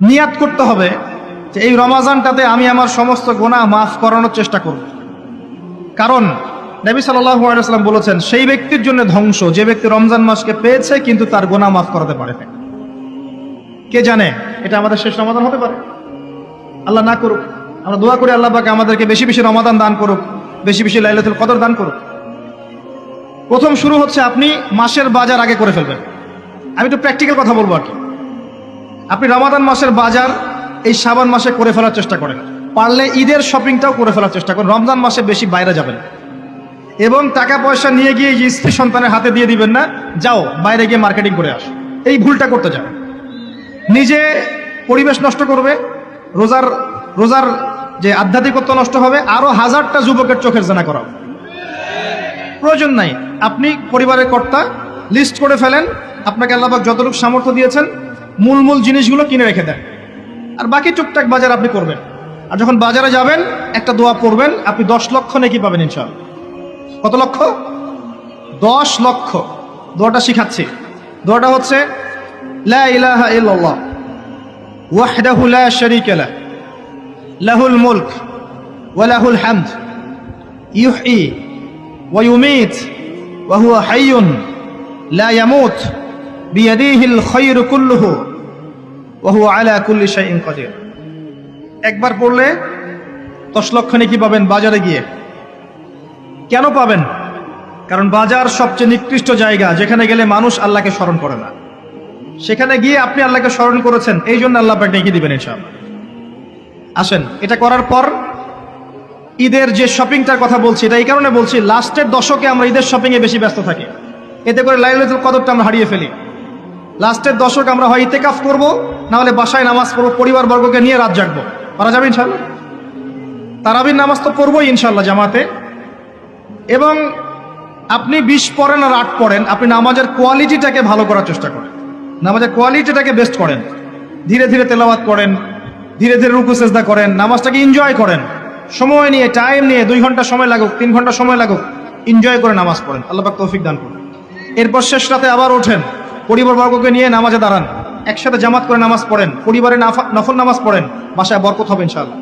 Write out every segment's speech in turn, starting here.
নিয়াত করতে হবে যে এই রমাজানটাতে আমি আমার সমস্ত গোনা মাফ করানোর চেষ্টা করব। কারণ নবী সাল্লাম বলেছেন, সেই ব্যক্তির জন্য ধ্বংস, যে ব্যক্তি রমজান মাসকে পেয়েছে কিন্তু তার গোনা মাফ করাতে পারে কে জানে, এটা আমাদের শেষ রমাদান হতে পারে? আল্লাহ না করুক। আমরা দোয়া করি আল্লাহ পাকে আমাদেরকে বেশি বেশি রমাদান দান করুক, বেশি বেশি লাইলাতুল কদর দান করুক। প্রথম শুরু হচ্ছে আপনি মাসের বাজার আগে করে ফেলবেন। আমি তো প্র্যাকটিক্যাল কথা বলব আর কি। আপনি রমাদান মাসের বাজার এই সাবান মাসে করে ফেলার চেষ্টা করেন। পারলে ঈদের শপিংটাও করে ফেলার চেষ্টা করেন। রমজান মাসে বেশি বাইরে যাবেন। এবং টাকা পয়সা নিয়ে গিয়ে স্ত্রী সন্তানের হাতে দিয়ে দিবেন না, যাও, বাইরে গিয়ে মার্কেটিং করে আস। এই ভুলটা করতে যাবে নিজে পরিবেশ নষ্ট করবে, রোজার রোজার যে আধ্যাত্মিকত্ব নষ্ট হবে, আরও হাজারটা যুবকের চোখের জানা করা প্রয়োজন নাই। আপনি পরিবারের কর্তা লিস্ট করে ফেলেন। আপনাকে আল্লাহবাক যতটুকু সামর্থ্য দিয়েছেন মূল মূল জিনিসগুলো কিনে রেখে দেন। আর বাকি টুকটাক বাজার আপনি করবেন। আর যখন বাজারে যাবেন, একটা দোয়া পড়বেন, আপনি দশ লক্ষ নাকি পাবেন ইনশাআল্লাহ। কত লক্ষ? দশ লক্ষ। দোয়াটা শিখাচ্ছি। দোয়াটা হচ্ছে, লা ইলাহা ইল্লাল্লাহ, ওয়াহদাহু লা শারীকা লাহ লাহুল মুলক ওয়া লাহুল হামদ, ইউহয়ী ওয়া ইউমীত ওয়া হুয়া হাইয়ুন লা ইয়ামুত। একবার পড়লে দশ লক্ষ নাকি পাবেন বাজারে গিয়ে। কেন পাবেন? কারণ বাজার সবচেয়ে নিকৃষ্ট জায়গা, যেখানে গেলে মানুষ আল্লাহকে স্মরণ করে না। সেখানে গিয়ে আপনি আল্লাহকে স্মরণ করেছেন, এই জন্য আল্লাহ আপনাকে ডেকে দিবেন ইনশাআল্লাহ। আসেন, এটা করার পর ঈদের যে শপিংটার কথা বলছি, এটা এই কারণে বলছি, লাস্টের দশকে আমরা ঈদের শপিং এ বেশি ব্যস্ত থাকি। এতে করে লাইলাতুল কদরটা আমরা হারিয়ে ফেলি। লাস্টের দশক আমরা হয় ইতেকাফ করব না হলে বাসায় নামাজ পড়ব পরিবার বর্গকে নিয়ে রাত জাগবো। পারা যাবে ইনশাল্লাহ তারাবির নামাজ তো পড়বোই ইনশাল্লাহ জামাতে। এবং আপনি বিশ পড়েন আর আট পড়েন, আপনি নামাজের কোয়ালিটিটাকে ভালো করার চেষ্টা করেন। নামাজের কোয়ালিটিটাকে বেস্ট করেন। ধীরে ধীরে তেলাওয়াত করেন, ধীরে ধীরে রুকু, সেজদা করেন, নামাজটাকে এনজয় করেন। সময় নিয়ে, টাইম নিয়ে, দুই ঘণ্টা সময় লাগুক, তিন ঘণ্টা সময় লাগুক, এনজয় করে নামাজ পড়েন। আল্লাহ তৌফিক দান করুন। এরপর শেষ রাতে আবার ওঠেন। পরিবারবর্গকে নিয়ে নামাজে দাঁড়ান একসাথে জামাত করে নামাজ পড়েন পরিবারে নাফা- নফল নামাজ পড়েন বাসায় বরকত হবে ইনশাআল্লাহ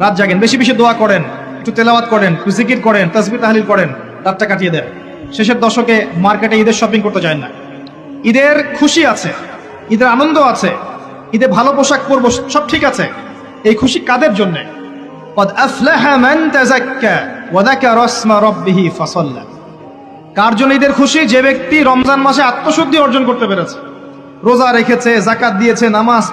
রাত জাগেন বেশি বেশি দোয়া করেন একটু তেলাওয়াত করেন একটু জিকির করেন তসবি তাহলিল করেন রাতটা কাটিয়ে দেন শেষের দশকে মার্কেটে ঈদের শপিং করতে যায় না ঈদের খুশি আছে ঈদের আনন্দ আছে ঈদে ভালো পোশাক পরবো সব ঠিক আছে এই খুশি কাদের জন্য قد أفلح من تزكى وذكر اسم ربه فصلى কার জন্য ঈদের খুশি যে ব্যক্তি রমজান মাসে আত্মশুদ্ধি অর্জন করতে পেরেছে। রোজা রেখেছে, জাকাত দিয়েছে, নামাজ